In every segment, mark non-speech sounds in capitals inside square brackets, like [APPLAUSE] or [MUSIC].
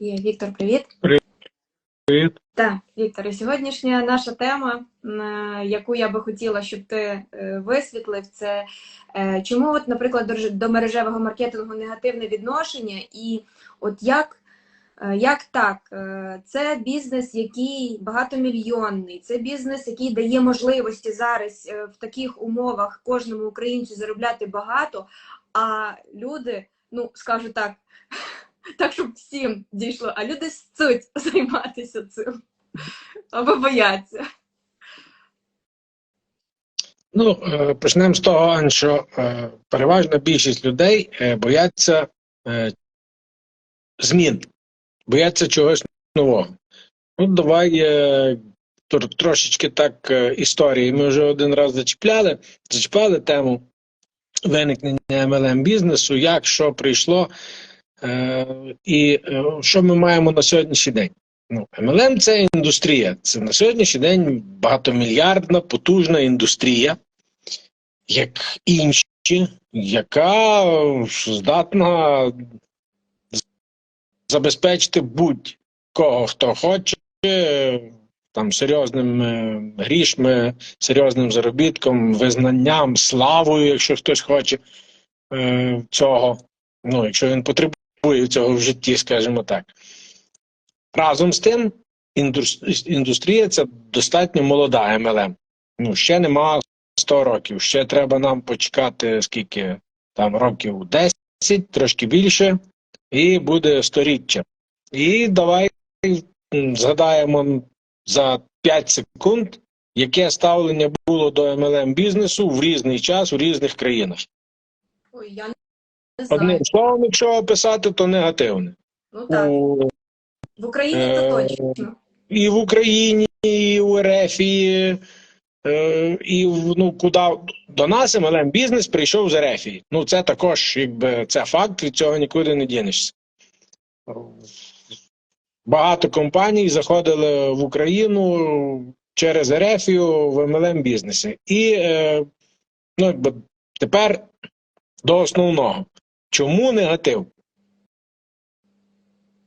Є Віктор, привіт. Привіт. Так, Віктор, і сьогоднішня наша тема, е, яку я би хотіла, щоб ти е, висвітлив, це е, чому, от, наприклад, до, мережевого маркетингу негативне відношення, і от як, як так, це бізнес, який багатомільйонний, це бізнес, який дає можливості зараз в таких умовах кожному українцю заробляти багато, а люди, ну скажу так. [LAUGHS] Так, щоб всім дійшло, а люди сцуть [LAUGHS] займатися цим або бояться. Ну, е, почнемо з того, що е, переважна більшість людей е, бояться змін, бояться чогось нового. Ну, давай трошечки так історії. Ми вже один раз зачіпляли, зачіпали тему виникнення MLM бізнесу, як що прийшло, і е, що ми маємо на сьогоднішній день. Ну, MLM – це індустрія. Це на сьогоднішній день багатомільярдна, потужна індустрія, як інші, яка е, здатна забезпечити будь-кого, хто хоче, е, там серйозними грішми, серйозним заробітком, визнанням, славою, якщо хтось хоче е, цього. Ну, якщо він потребує цього в житті, скажімо так. Разом з тим, індустрія це достатньо молода MLM. Ну, ще нема 100 років. Ще треба нам почекати скільки там років 10, трошки більше, і буде сторіччя. І давай згадаємо за 5 секунд, яке ставлення було до MLM бізнесу в різний час у різних країнах. Ой, я. Одним словом, якщо описати, то негативне. Ну так, У в Україні е, то точно. і в Україні, і в РФ, і, е, і в- ну, куди до нас MLM бізнес прийшов з РФ. Ну, це також, якби це факт, від цього нікуди не дінешся. Багато компаній заходили в Україну через РФ в MLM бізнесі. І е, ну, якби, тепер до основного. Чому негатив?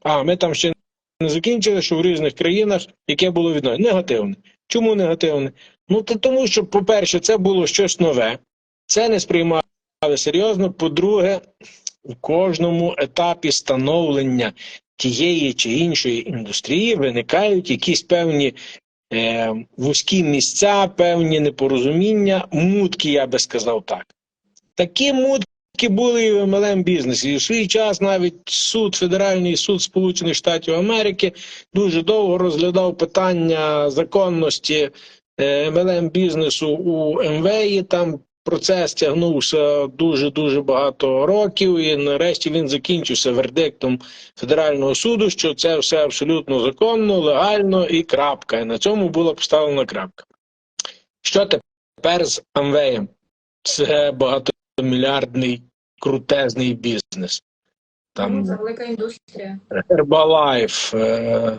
А, ми там ще не закінчили, що в різних країнах яке було відношення? Негативне. Чому негативне? Ну, то тому, що, по-перше, це було щось нове, це не сприймали серйозно. По-друге, у кожному етапі становлення тієї чи іншої індустрії виникають якісь певні е, вузькі місця, певні непорозуміння, мутки, я би сказав так. Такі мутки були і в MLM бізнесі. І в свій час навіть суд, Федеральний суд Сполучених Штатів Америки дуже довго розглядав питання законності е, MLM бізнесу у МВІ. Там процес тягнувся дуже дуже багато років, і нарешті він закінчився вердиктом Федерального суду, що це все абсолютно законно, легально і крапка. І на цьому була поставлена крапка. Що тепер з МВМ? Це багатомільярдний крутезний бізнес. Ну, Там це велика індустрія. Herbalife, е,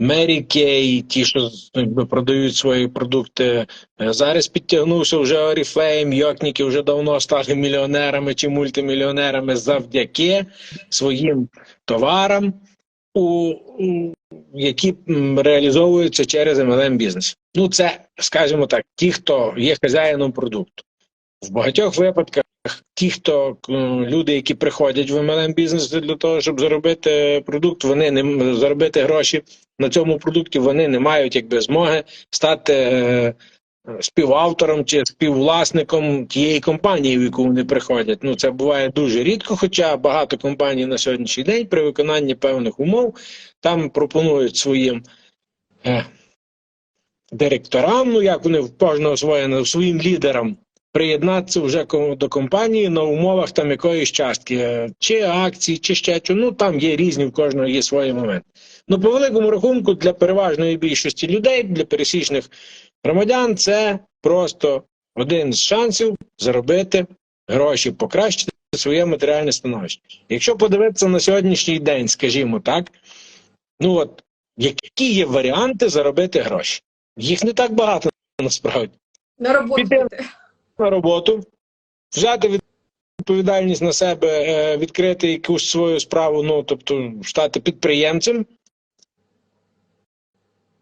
Mary Kay, ті, що якби, продають свої продукти. Е, Зараз підтягнувся вже Oriflame, Йокніки вже давно стали мільйонерами чи мультимільйонерами завдяки своїм товарам, у, у, які реалізовуються через MLM бізнес. Ну, це, скажімо так, ті, хто є хазяїном продукту. В багатьох випадках ті, хто люди, які приходять в MLM бізнес для того, щоб заробити продукт, вони не заробити гроші на цьому продукті, вони не мають якби змоги стати е, співавтором чи співвласником тієї компанії, в яку вони приходять. Ну це буває дуже рідко, хоча багато компаній на сьогоднішній день при виконанні певних умов там пропонують своїм. Е, Директорам, ну як вони в кожного своє своїм лідерам приєднатися вже до компанії на умовах там якоїсь частки, е, чи акції, чи ще що. Ну там є різні, в кожного є свої моменти. Ну, по великому рахунку, для переважної більшості людей, для пересічних громадян, це просто один з шансів заробити гроші, покращити своє матеріальне становище. Якщо подивитися на сьогоднішній день, скажімо так, ну от які є варіанти заробити гроші? Їх не так багато насправді На роботу. Піти. На роботу, взяти відповідальність на себе, е, відкрити якусь свою справу, ну тобто стати підприємцем,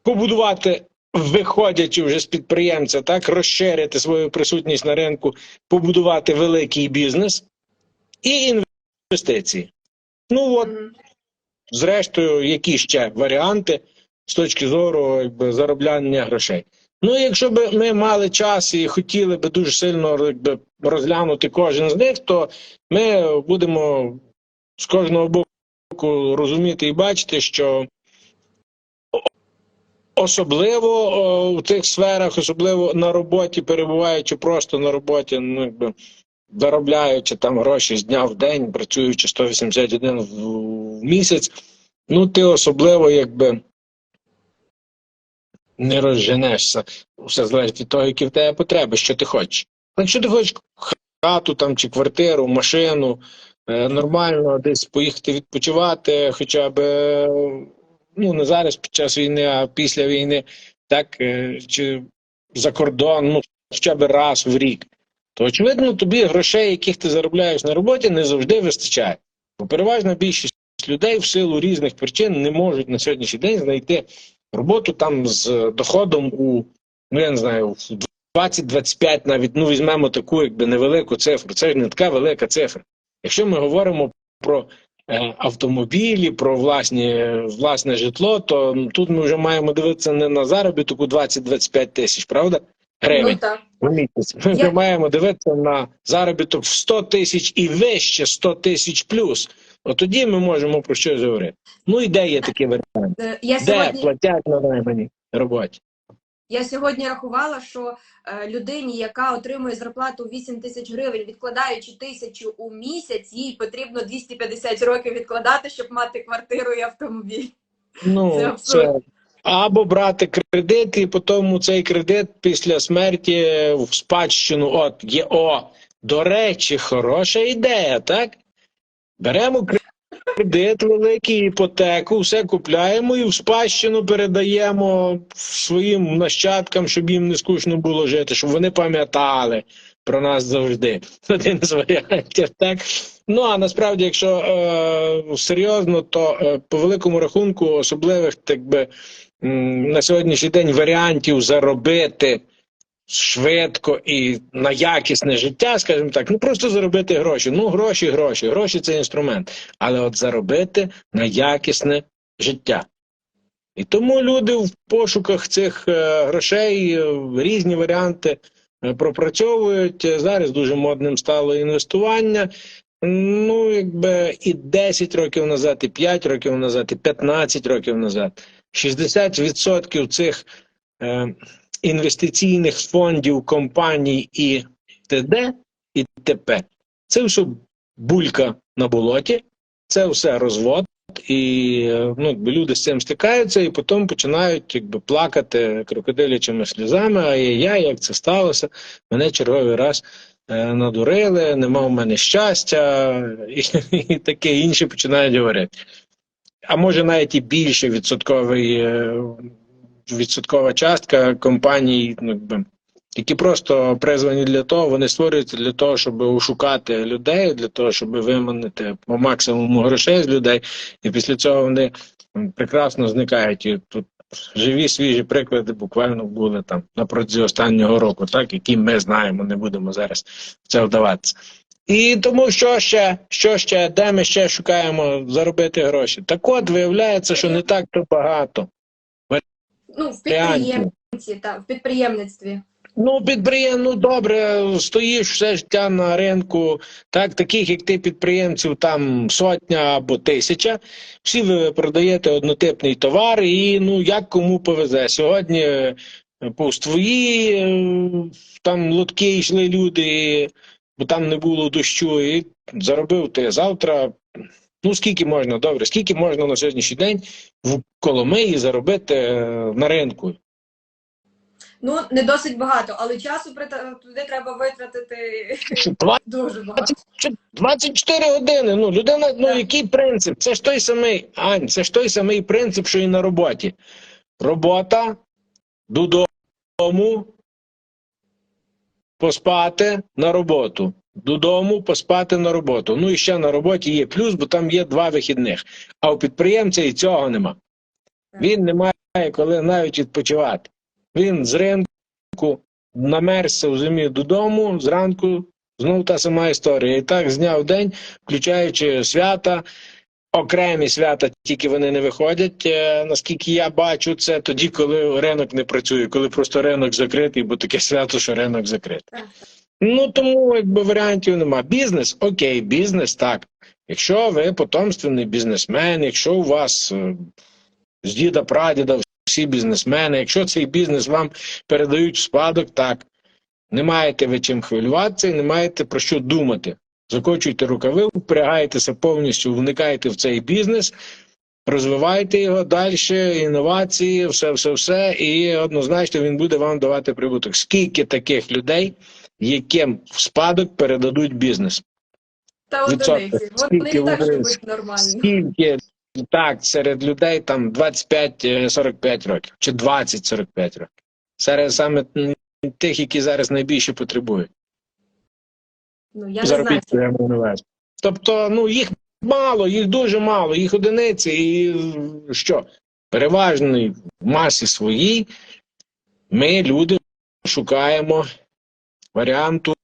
побудувати, виходячи вже з підприємця, так, розширити свою присутність на ринку, побудувати великий бізнес і інвестиції. Ну от, зрештою, які ще варіанти з точки зору якби, заробляння грошей. Ну, якщо б ми мали час і хотіли би дуже сильно якби, розглянути кожен з них, то ми будемо з кожного боку розуміти і бачити, що особливо в тих сферах, особливо на роботі, перебуваючи просто на роботі, ну якби заробляючи там гроші з дня в день, працюючи 181 в, в місяць, ну ти особливо якби не розженешся. Все залежить від того, які в тебе потреби, що ти хочеш. Якщо ти хочеш хату там чи квартиру, машину, е, нормально десь поїхати відпочивати, хоча б е, ну не зараз під час війни, а після війни, так е, чи за кордон, ну хоча б раз в рік, то очевидно тобі грошей, яких ти заробляєш на роботі, не завжди вистачає. Бо переважна більшість людей в силу різних причин не можуть на сьогоднішній день знайти роботу там з доходом у ну я не знаю, в 20-25 навіть ну візьмемо таку якби невелику цифру. Це ж не така велика цифра. Якщо ми говоримо про е, автомобілі, про власні, власне житло, то ну, тут ми вже маємо дивитися не на заробіток у 20-25 тисяч, правда? Гривень Ну місяць. Ми Я- вже маємо дивитися на заробіток в 100 тисяч і вище 100 тисяч плюс. От тоді ми можемо про щось говорити. Ну і де є такі варіанти? Е, Я Де сьогодні, платять на найманій роботі? я сьогодні рахувала, що е, людині, яка отримує зарплату 8 тисяч гривень, відкладаючи тисячу у місяць, їй потрібно 250 років відкладати, щоб мати квартиру і автомобіль. Це Ну, абсурд. це або брати кредит, і потім цей кредит після смерті в спадщину. От є о, до речі, хороша ідея, так? Беремо кредит великий, іпотеку, все купляємо і в спадщину передаємо своїм нащадкам, щоб їм не скучно було жити, щоб вони пам'ятали про нас завжди. [LAUGHS] Один з варіантів, так? Ну а насправді, якщо е, серйозно, то е, по великому рахунку особливих, так би на сьогоднішній день варіантів заробити швидко і на якісне життя, скажімо так, ну просто заробити гроші. Ну, гроші, гроші, гроші це інструмент, але от заробити на якісне життя. І тому люди в пошуках цих е, грошей е, різні варіанти е, пропрацьовують. Зараз дуже модним стало інвестування. Ну, якби і 10 років назад, і 5 років назад, і 15 років назад. 60% цих інвестиційних фондів, компаній і т.д. і т.п. Це все булька на болоті, це все розвод. І ну, люди з цим стикаються, і потім починають якби плакати крокодилячими сльозами. А я, як це сталося? Мене черговий раз е, надурили, нема в мене щастя, і, і таке інше починають говорити. А може навіть і більше відсотковий, е, відсоткова частка компаній, ну, якби, які просто призвані для того, вони створюються для того, щоб ошукати людей, для того, щоб виманити по максимуму грошей з людей, і після цього вони прекрасно зникають. І тут живі свіжі приклади буквально були там на протязі останнього року, так які ми знаємо, не будемо зараз в це вдаватися. І тому що ще, що ще, де ми ще шукаємо заробити гроші? Так от виявляється, що не так то багато. Ну, в підприємці, так, в підприємництві. Ну, підприєм, ну добре, стоїш все життя на ринку, так, таких, як ти, підприємців, там сотня або тисяча. Всі ви продаєте однотипний товар, і ну як кому повезе. Сьогодні е, повз твої е, там лотки йшли люди, бо там не було дощу, і заробив ти завтра. Ну, скільки можна, добре, скільки можна на сьогоднішній день в Коломиї заробити е, на ринку? Ну, не досить багато, але часу туди треба витратити дуже багато. 24 години. Ну, людина, ну Так. який принцип? Це ж той самий, Ань, це ж той самий принцип, що і на роботі. Робота, додому, поспати на роботу. Додому, поспати на роботу. Ну і ще на роботі є плюс, бо там є два вихідних. А у підприємця і цього нема. Він не має коли навіть відпочивати. Він з ринку намерзся в зимі додому, зранку знову та сама історія. І так з дня в день, включаючи свята, окремі свята, тільки вони не виходять. Е, Наскільки я бачу, це тоді, коли ринок не працює, коли просто ринок закритий, бо таке свято, що ринок закритий. Ну тому якби варіантів нема. Бізнес, окей, бізнес так. Якщо ви потомственний бізнесмен, якщо у вас е, з діда прадіда всі бізнесмени, якщо цей бізнес вам передають в спадок, так не маєте ви чим хвилюватися і не маєте про що думати. Закочуйте рукави, впрягаєтеся повністю, вникаєте в цей бізнес, розвивайте його далі, інновації, все, все, все, і однозначно він буде вам давати прибуток. Скільки таких людей, яким в спадок передадуть бізнес? Та одиниці. От Скільки не так вони- живуть нормально. Скільки так серед людей там 25-45 років чи 20-45 років. Серед саме тих, які зараз найбільше потребують. Ну я не знаю. Заробітку я маю. Тобто, ну їх мало, їх дуже мало, їх одиниці, і е, що? Переважної масі своїй ми, люди, шукаємо варіанту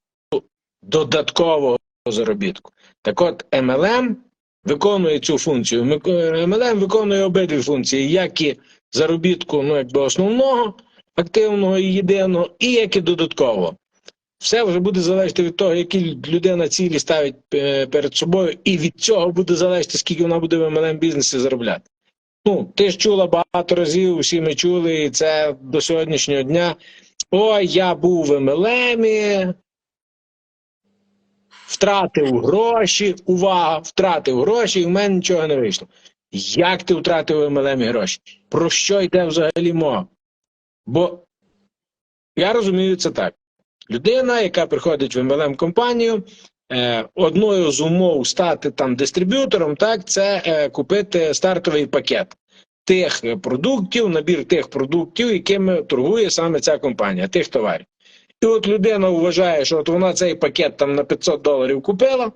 додаткового заробітку. Так от MLM виконує цю функцію. MLM виконує обидві функції, як і заробітку ну, якби основного, активного і єдиного, і як і додаткового. Все вже буде залежати від того, які людина цілі ставить е, перед собою, і від цього буде залежати, скільки вона буде в MLM бізнесі заробляти. Ну, ти ж чула багато разів, всі ми чули, і це до сьогоднішнього дня. Ой, я був в MLM, втратив гроші, увага, втратив гроші, і в мене нічого не вийшло. Як ти втратив в MLM гроші? Про що йде взагалі мова? Бо я розумію це так. Людина, яка приходить в MLM компанію, е, одною з умов стати там дистриб'ютором, так, це е, купити стартовий пакет тих продуктів, набір тих продуктів, якими торгує саме ця компанія, тих товарів. І от людина вважає, що от вона цей пакет там на 500 доларів купила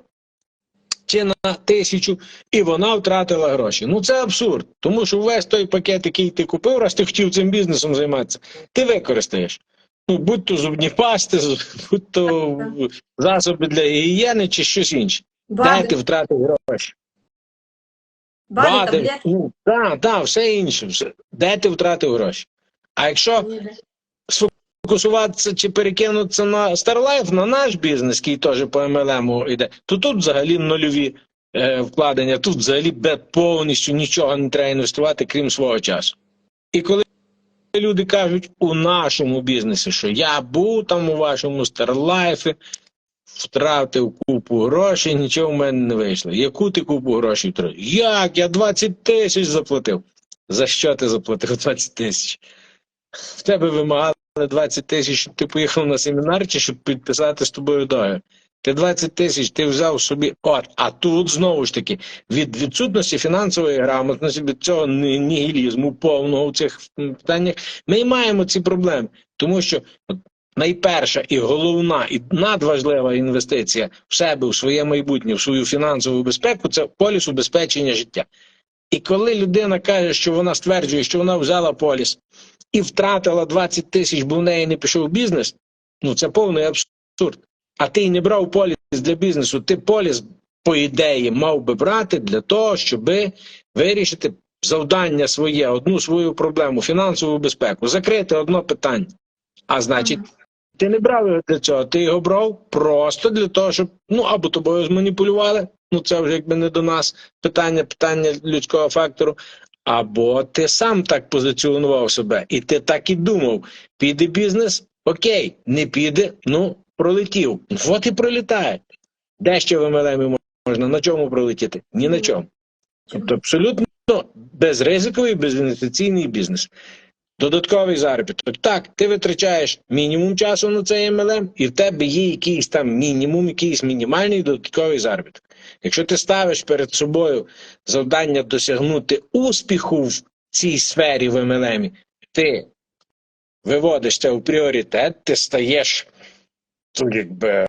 чи на тисячу, і вона втратила гроші. Ну це абсурд, тому що весь той пакет, який ти купив, раз ти хотів цим бізнесом займатися, ти використаєш. Ну, будь то зубні пасти, будь то засоби для гігієни чи щось інше. Де Бади, ти втратив гроші? Бади, ну, так, так, все інше. Все. Де ти втратив гроші? А якщо фокусуватися чи перекинутися на StarLife, на наш бізнес, який теж по MLM йде, то тут взагалі нульові е, вкладення, тут взагалі повністю нічого не треба інвестувати, крім свого часу. І коли люди кажуть у нашому бізнесі, що я був там у вашому StarLife, втратив купу грошей, нічого в мене не вийшло. Яку ти купу грошей втратив? Як? Я 20 тисяч заплатив. За що ти заплатив 20 тисяч? В тебе вимагали 20 тисяч, щоб ти поїхав на семінар чи щоб підписати з тобою договір. Ти 20 тисяч ти взяв собі. От, а тут знову ж таки від відсутності фінансової грамотності, від цього ні- нігілізму повного в цих питаннях, ми маємо ці проблеми. Тому що найперша і головна, і надважлива інвестиція в себе, в своє майбутнє, в свою фінансову безпеку це поліс убезпечення життя. І коли людина каже, що вона стверджує, що вона взяла поліс і втратила 20 тисяч, бо в неї не пішов бізнес, ну це повний абсурд. А ти й не брав поліс для бізнесу. Ти поліс, по ідеї, мав би брати для того, щоб вирішити завдання своє, одну свою проблему, фінансову безпеку, закрити одно питання. А значить, ти не брав його для цього, ти його брав просто для того, щоб ну або тобою зманіпулювали. Ну це вже якби не до нас питання, питання людського фактору. Або ти сам так позиціонував себе, і ти так і думав: піде бізнес, окей, не піде, ну пролетів. От і пролітає. Де ще в MLM можна? На чому пролетіти? Ні на чому. Тобто абсолютно безризиковий, безінвестиційний бізнес. Додатковий заробіток. Так, ти витрачаєш мінімум часу на цей MLM, і в тебе є якийсь там мінімум, якийсь мінімальний додатковий заробіток. Якщо ти ставиш перед собою завдання досягнути успіху в цій сфері в MLM, ти виводиш це в пріоритет, ти стаєш ну, якби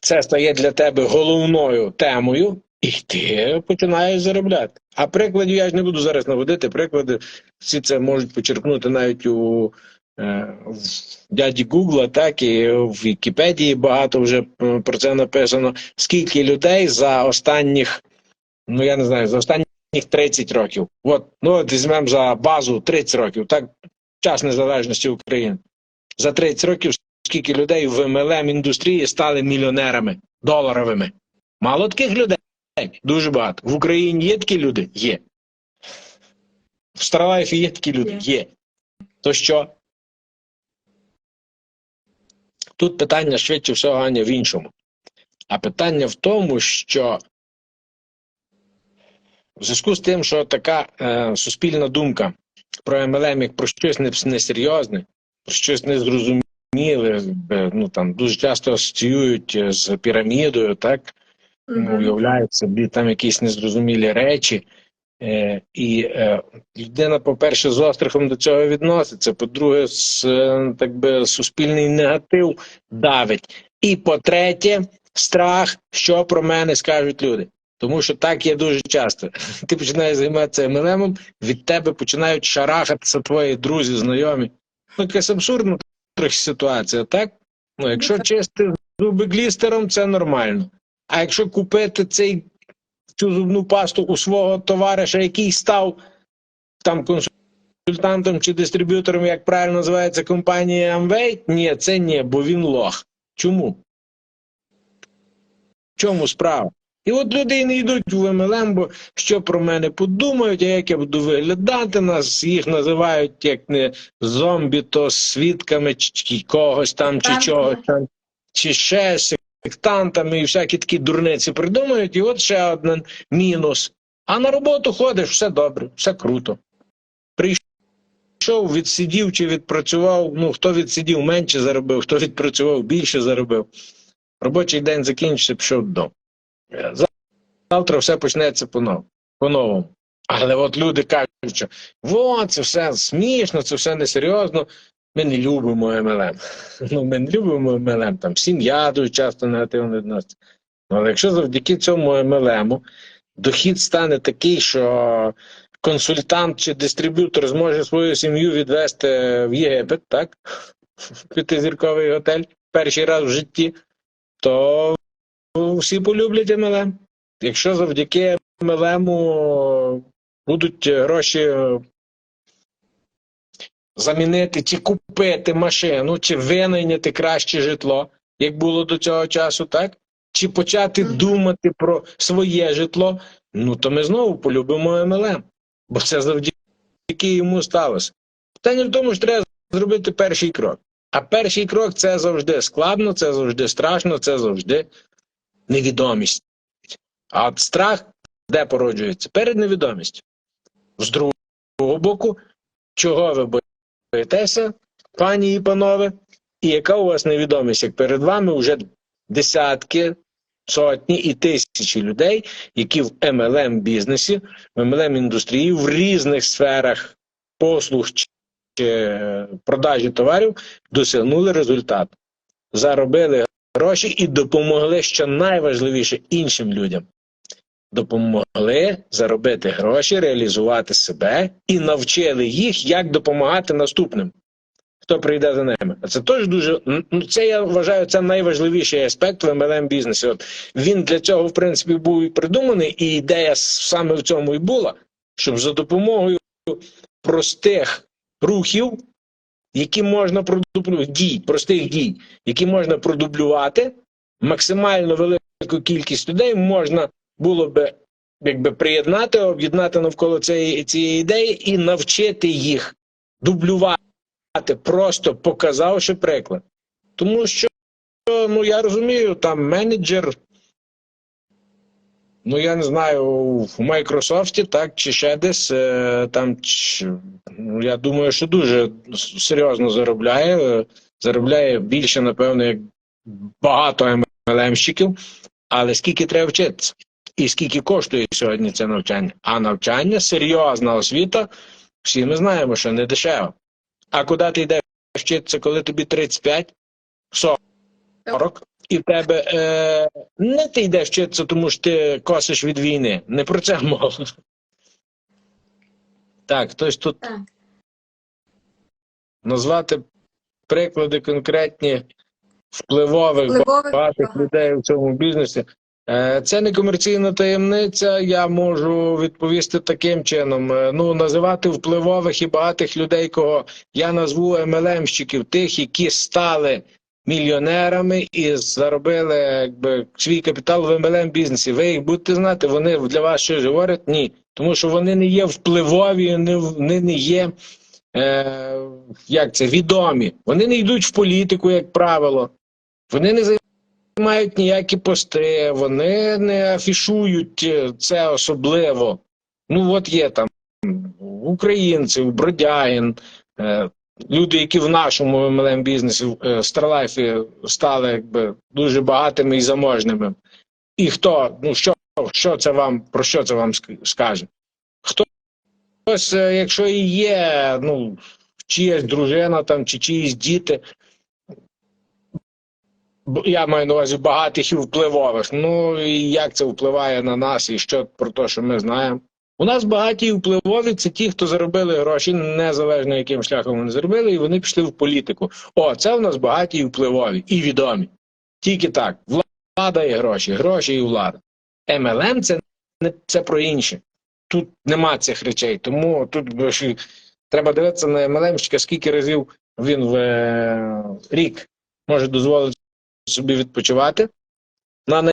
це стає для тебе головною темою, і ти починаєш заробляти. А прикладів я ж не буду зараз наводити. Приклади всі це можуть почерпнути навіть у е, в дяді Гугла, так і в Вікіпедії багато вже е, про це написано. Скільки людей за останніх, ну я не знаю, за останніх 30 років. От, ну от візьмемо за базу 30 років, так, час незалежності України. За 30 років скільки людей в MLM індустрії стали мільйонерами доларовими. Мало таких людей. Дуже багато. В Україні є такі люди? Є. В Старлайфі є такі люди? Є. То що? Тут питання швидше всього Аня в іншому. А питання в тому, що в зв'язку з тим, що така е, суспільна думка про MLM як про щось несерйозне, про щось незрозуміле, е, ну там дуже часто асоціюють е, з пірамідою, так? Уявляють собі там якісь незрозумілі речі. Е, і е, людина, по-перше, з острахом до цього відноситься. По-друге, з, е, так би, суспільний негатив давить. І по-третє, страх, що про мене скажуть люди. Тому що так є дуже часто. [LAUGHS] Ти починаєш займатися МЛМом, від тебе починають шарахатися твої друзі, знайомі. Ну, якась абсурдна трохи ситуація, так? Ну, якщо чистити зуби глістером, це нормально. А якщо купити цей, цю зубну пасту у свого товариша, який став там консультантом чи дистриб'ютором, як правильно називається компанія Amway, ні, це ні, бо він лох. Чому? В чому справа? І от люди не йдуть в МЛМ, бо що про мене подумають, а як я буду виглядати, нас їх називають як не зомбі, то свідками чи, чи когось там, чи чогось там, чи ще сектантами і всякі такі дурниці придумають, і от ще один мінус. А на роботу ходиш, все добре, все круто. Прийшов, відсидів чи відпрацював. Ну, хто відсидів менше заробив, хто відпрацював більше заробив. Робочий день закінчився, пішов. Е, Завтра все почнеться по-новому. Але от люди кажуть, що во, це все смішно, це все несерйозно. Ми не любимо МЛМ. [LAUGHS] Ну, ми не любимо МЛМ, там сім'я дуже часто негативно відноситься. Ну, але якщо завдяки цьому МЛМу дохід стане такий, що консультант чи дистриб'ютор зможе свою сім'ю відвести в Єгипет, так? В [LAUGHS] п'ятизірковий готель перший раз в житті, то всі полюблять МЛМ. Якщо завдяки МЛМу будуть гроші замінити чи купити машину, чи винайняти краще житло, як було до цього часу, так? Чи почати думати про своє житло, ну то ми знову полюбимо МЛМ, бо це завдяки йому сталося. Питання в тому, що треба зробити перший крок. А перший крок це завжди складно, це завжди страшно, це завжди невідомість. А от страх де породжується? Перед невідомістю. З другого боку, чого ви боїтеся, пані і панове, і яка у вас невідомість, як перед вами вже десятки, сотні і тисячі людей, які в MLM бізнесі, в MLM індустрії, в різних сферах послуг чи продажі товарів досягнули результату, заробили гроші і допомогли, що найважливіше іншим людям. Допомогли заробити гроші, реалізувати себе і навчили їх, як допомагати наступним, хто прийде за ними. А це теж дуже ну, це я вважаю, це найважливіший аспект в MLM бізнесі. От він для цього, в принципі, був і придуманий, і ідея саме в цьому і була, щоб за допомогою простих рухів, які можна продублювати, дій, простих дій, які можна продублювати, максимально велику кількість людей можна було би якби приєднати, об'єднати навколо цієї, цієї ідеї і навчити їх дублювати, просто показавши приклад. Тому що, ну я розумію, там менеджер, ну я не знаю, в Майкрософті, так, чи ще десь е, там, ну, я думаю, що дуже серйозно заробляє. е, Заробляє більше, напевно, як багато МЛМщиків, але скільки треба вчитися? І скільки коштує сьогодні це навчання? А навчання, серйозна освіта, всі ми знаємо, що не дешево. А куди ти йдеш вчитися, коли тобі 35, 40? і в тебе е, не ти йдеш вчитися, тому що ти косиш від війни. Не про це мова. Так, хтось тут Так. назвати приклади конкретні впливових Впливових багатих людей в цьому бізнесі. Е, Це не комерційна таємниця. Я можу відповісти таким чином: Е, ну називати впливових і багатих людей, кого я назву MLM-щиків, тих, які стали мільйонерами і заробили якби свій капітал в MLM бізнесі. Ви їх будете знати, вони для вас щось говорять? Ні, тому що вони не є впливові, вони, не є. Е, як це відомі. Вони не йдуть в політику, як правило. Вони не займають ніякі пости, вони не афішують е, це особливо. Ну, от є там українці, Бродягін, е, люди, які в нашому MLM бізнесі е, Старлайфі стали якби дуже багатими і заможними. І хто, ну що, що це вам, про що це вам скаже? Хтось, якщо і є, ну, чиясь дружина там чи чиїсь діти, я маю на увазі багатих і впливових. Ну і як це впливає на нас, і що про те, що ми знаємо. У нас багаті і впливові це ті, хто заробили гроші, незалежно яким шляхом вони заробили, і вони пішли в політику. О, це в нас багаті і впливові, і відомі. Тільки так. Влада і гроші, гроші і влада. МЛМ це не це про інше. Тут нема цих речей. Тому тут треба дивитися на МЛМщика, скільки разів він в е, рік може дозволити собі відпочивати на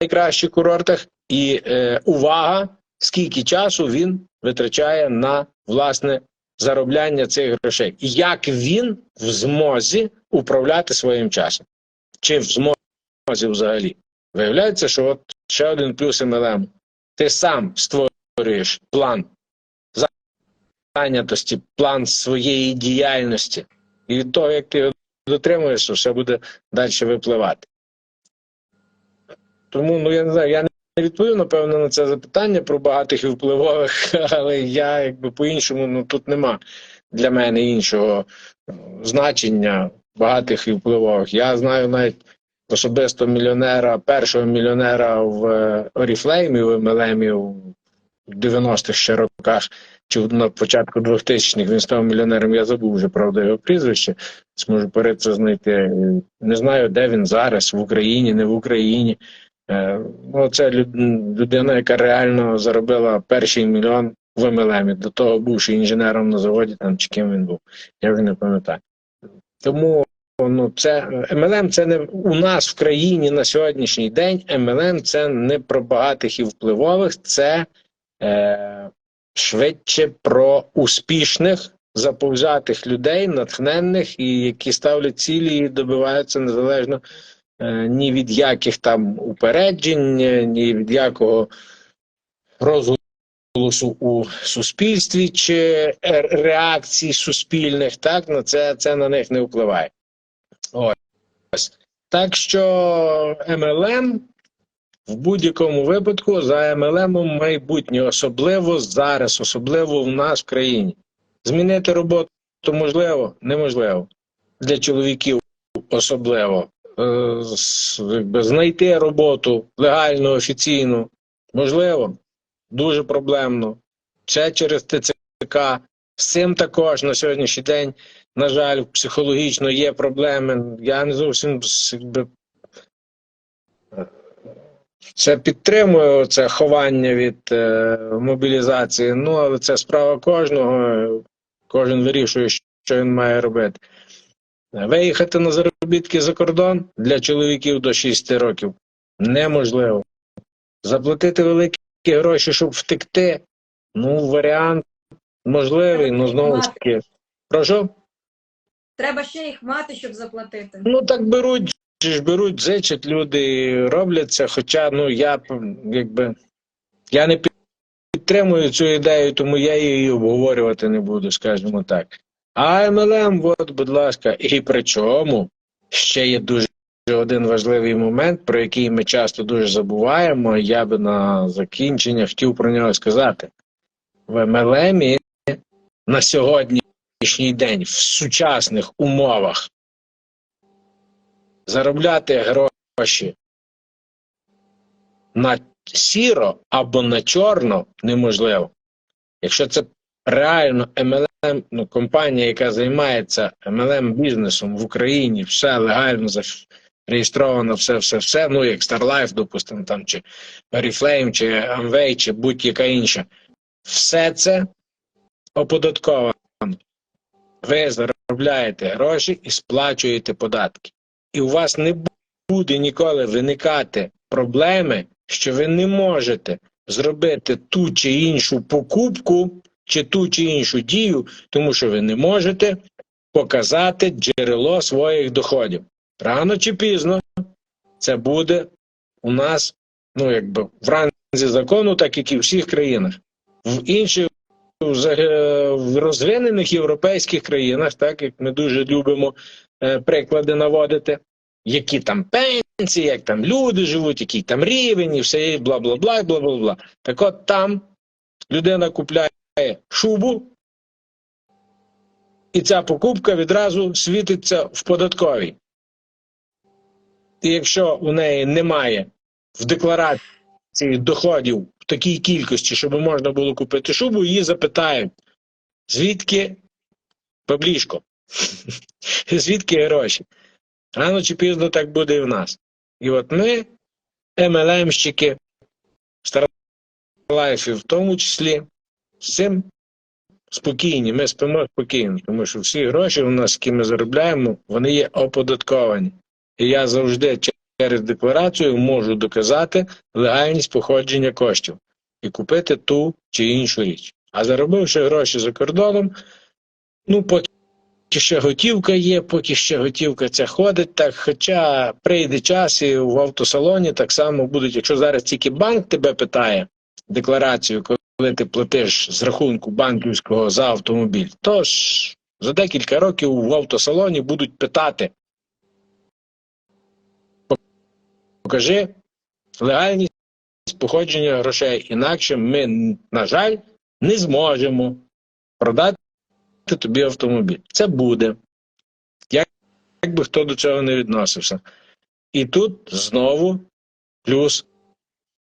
найкращих курортах, і е, увага, скільки часу він витрачає на власне заробляння цих грошей. І як він в змозі управляти своїм часом, чи в змозі взагалі. Виявляється, що от ще один плюс МЛМ. Ти сам створюєш план зайнятості, план своєї діяльності. І від того, як ти дотримуєшся, все буде далі випливати. Тому ну я не знаю, я не відповів, напевно, на це запитання про багатих і впливових, [LAUGHS] але я якби по-іншому, ну тут нема для мене іншого е, значення багатих і впливових. Я знаю навіть особисто мільйонера, першого мільйонера в Oriflame, в MLM в 90-х ще роках, чи на початку 2000-х він став мільйонером, я забув вже, правда, його прізвище. Зможу перед це знайти. Не знаю, де він зараз, в Україні, не в Україні. Е, Ну, це людина, яка реально заробила перший мільйон в МЛМі. До того бувши інженером на заводі, там чи ким він був. Я вже не пам'ятаю. Тому ну, це МЛМ це не у нас в країні на сьогоднішній день. МЛМ це не про багатих і впливових, це е, швидше про успішних, заповзятих людей, натхненних і які ставлять цілі і добиваються незалежно е, ні від яких там упереджень, ні від якого розголосу у суспільстві чи реакцій суспільних. Так на це, це на них не впливає. Ось. Так що МЛМ в будь-якому випадку за МЛМом майбутнє, особливо зараз, особливо в нас в країні. Змінити роботу можливо, неможливо. Для чоловіків особливо. Е, знайти роботу легальну, офіційну можливо, дуже проблемно. Це через ТЦК. З цим також на сьогоднішній день, на жаль, психологічно є проблеми. Я не зовсім це підтримую це ховання від е, мобілізації. Ну, але це справа кожного. Кожен вирішує, що він має робити. Виїхати на заробітки за кордон для чоловіків до 6 років неможливо. Заплатити великі гроші, щоб втекти. Ну, варіант можливий, ну знову ж таки. Прошу? Треба ще їх мати, щоб заплатити. Ну так беруть, чи ж беруть, зичать люди, і роблять це. Хоча ну я якби я не підтримую цю ідею, тому я її обговорювати не буду, скажімо так. А МЛМ, от, будь ласка, і при чому ще є дуже один важливий момент, про який ми часто дуже забуваємо. Я би на закінчення хотів про нього сказати. В МЛМі на сьогоднішній день в сучасних умовах заробляти гроші на сіро або на чорно неможливо. Якщо це реально MLM, ну, компанія, яка займається MLM бізнесом в Україні, все легально зареєстровано, все, все, все, ну як StarLife, допустимо, там, чи Oriflame, чи Amway, чи будь-яка інша, все це оподатковано. Ви заробляєте гроші і сплачуєте податки. І у вас не буде ніколи виникати проблеми, що ви не можете зробити ту чи іншу покупку, чи ту чи іншу дію, тому що ви не можете показати джерело своїх доходів. Рано чи пізно це буде у нас, ну якби в ранзі закону, так як і в всіх країнах. В інших в розвинених європейських країнах, так як ми дуже любимо е, приклади наводити, які там пенсії, як там люди живуть, який там рівень, і все, і бла бла бла, бла бла бла. Так от там людина купляє шубу, і ця покупка відразу світиться в податковій. І якщо у неї немає в декларації доходів в такій кількості, щоб можна було купити шубу, її запитають, звідки паблішко? [LAUGHS] звідки гроші? Рано чи пізно так буде і в нас. І от ми, МЛМщики, Старлайфі в тому числі, з цим спокійні, ми спимо спокійно, тому що всі гроші у нас, які ми заробляємо, вони є оподатковані. І я завжди через декларацію можу доказати легальність походження коштів і купити ту чи іншу річ. А заробивши гроші за кордоном, ну поки ще готівка є, поки ще готівка ця ходить, так хоча прийде час і в автосалоні так само будуть, якщо зараз тільки банк тебе питає декларацію, коли ти платиш з рахунку банківського за автомобіль, то ж за декілька років в автосалоні будуть питати. Покажи легальність походження грошей, інакше ми, на жаль, не зможемо продати тобі автомобіль. Це буде. Як, як би хто до цього не відносився. І тут знову плюс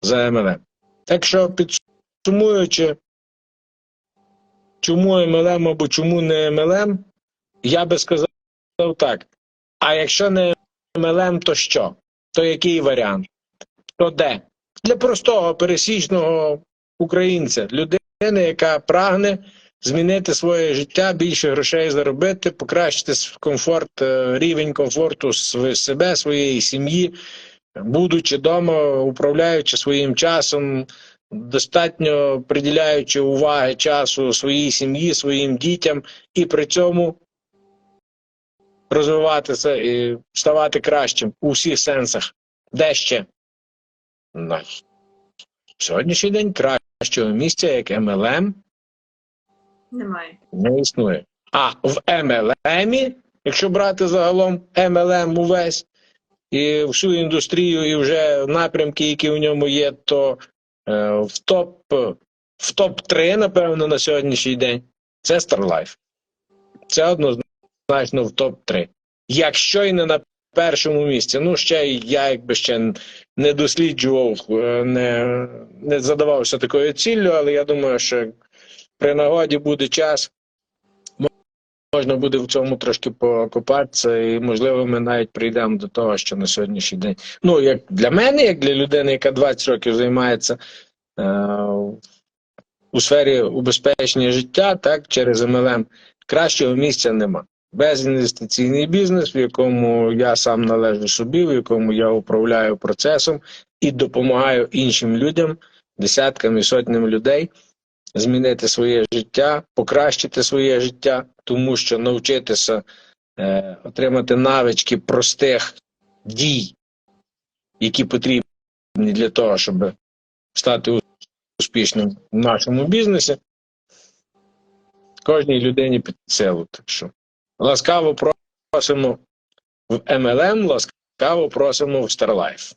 за МЛМ. Так що, підсумуючи, чому МЛМ або чому не МЛМ, я би сказав так. А якщо не МЛМ, то що? То який варіант? То де? Для простого пересічного українця, людини, яка прагне змінити своє життя, більше грошей заробити, покращити комфорт, е, рівень комфорту себе, своєї сім'ї, будучи вдома, управляючи своїм часом, достатньо приділяючи уваги часу своїй сім'ї, своїм дітям, і при цьому розвиватися і ставати кращим у всіх сенсах. Де ще? На сьогоднішній день кращого місця, як MLM, Немає. не існує. А в MLM, якщо брати загалом MLM увесь і всю індустрію, і вже напрямки, які в ньому є, то е, в топ в топ-3, напевно, на сьогоднішній день це StarLife. Це однозначно в топ-3. Якщо і не на першому місці, ну ще я якби ще не досліджував, е, не, не задавався такою ціллю, але я думаю, що при нагоді буде час, можна буде в цьому трошки покопатися, і можливо, ми навіть прийдемо до того, що на сьогоднішній день. Ну, як для мене, як для людини, яка 20 років займається е, у сфері убезпечення життя, так, через МЛМ, кращого місця нема. Безінвестиційний бізнес, в якому я сам належу собі, в якому я управляю процесом і допомагаю іншим людям, десяткам і сотням людей змінити своє життя, покращити своє життя, тому що навчитися е, отримати навички простих дій, які потрібні для того, щоб стати успішним в нашому бізнесі, кожній людині під силу. Так що ласкаво просимо в MLM, ласкаво просимо в StarLife.